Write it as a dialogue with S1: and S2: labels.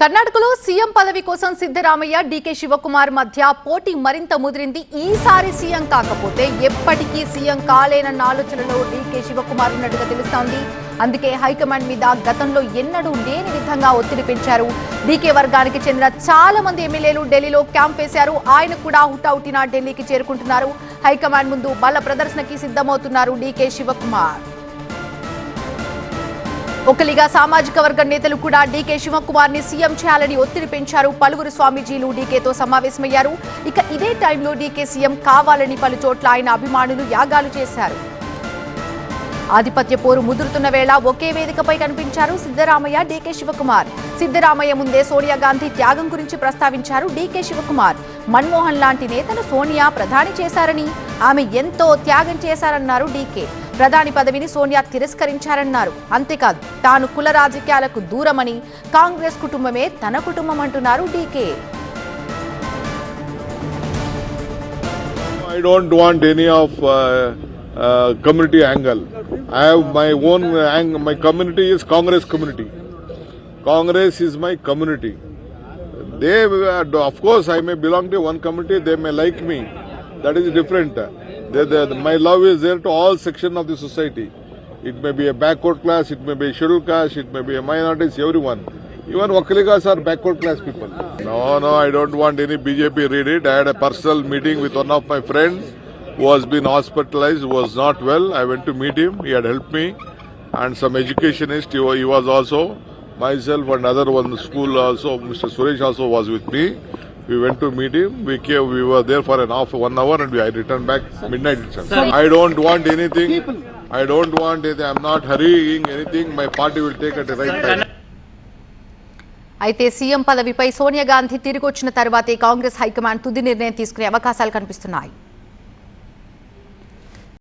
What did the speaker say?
S1: కర్ణాటకలో సీఎం పదవి కోసం సిద్ధరామయ్య డీకే శివకుమార్ మధ్య పోటీ మరింత ముదిరింది. ఈసారి సీఎం కాకపోతే ఎప్పటికీ సీఎం కాలేనన్న ఆలోచనలో డీకే శివకుమార్ ఉన్నట్టుగా తెలుస్తోంది. అందుకే హైకమాండ్ మీద గతంలో ఎన్నడూ లేని విధంగా ఒత్తిడి పెంచారు. డీకే వర్గానికి చెందిన చాలా మంది ఎమ్మెల్యేలు ఢిల్లీలో క్యాంప్ వేశారు. ఆయన కూడా హుటాహుటిన ఢిల్లీకి చేరుకుంటున్నారు. హైకమాండ్ ముందు బల ప్రదర్శనకి సిద్ధమవుతున్నారు డీకే శివకుమార్. ఒకలిగా సామాజిక వర్గ నేతలు కూడా డీకే శివకుమార్ని సీఎం చేయాలని ఒత్తిడి పెంచారు. పలువురు స్వామీజీలు డీకేతో సమావేశమయ్యారు. ఇక ఇదే టైంలో డీకే సీఎం కావాలని పలు చోట్ల ఆయన అభిమానులు యాగాలు చేశారు. ఆధిపత్య పోరు ముదురుతున్న వేళ ఒకే వేదికపై కనిపించారు సిద్ధరామయ్య డీకే శివకుమార్. సిద్ధరామయ్య ముందే సోనియా గాంధీ త్యాగం గురించి ప్రస్తావించారు డీకే శివకుమార్. మన్మోహన్ లాంటి నేతను సోనియా ప్రధాని చేశారని ఆమె ఎంతో త్యాగం చేశారన్నారు డీకే. ప్రధాని పదవిని సోనియా తిరస్కరించారన్నారు అంతేకాదు తాను కుల రాజకీయాలకు దూరమని కాంగ్రెస్ కుటుంబమే తన కుటుంబం అంటున్నారు DK
S2: I don't want any of uh, uh, community angle. I have my own angle. my community is Congress community. Congress is my community. They, uh, of course, I may belong to one community. They may like me. That is different. They, they, my love is there to all section of the society. It may be a backward class. It may be a scheduled caste. It may be a minorities. Everyone. Even Wakaligas are backward class people. No, no, I don't want any BJP read it. I had a personal meeting with one of my friends who has been hospitalized, was not well. I went to meet him. He had helped me. And some educationist, he he was also. Myself and other one school also, Mr. Suresh also was with me. We went to meet him. We came, we were there for an half, one hour and we, I returned back midnight itself. I don't want anything. I don't want anything. I'm not hurrying anything. My party will take at the right time.
S1: అయితే CM పదవిపై సోనియా గాంధీ తిరిగి వచ్చిన తర్వాతే Congress high command తుది నిర్ణయం తీసుకునే అవకాశాలు కనిపిస్తున్నాయి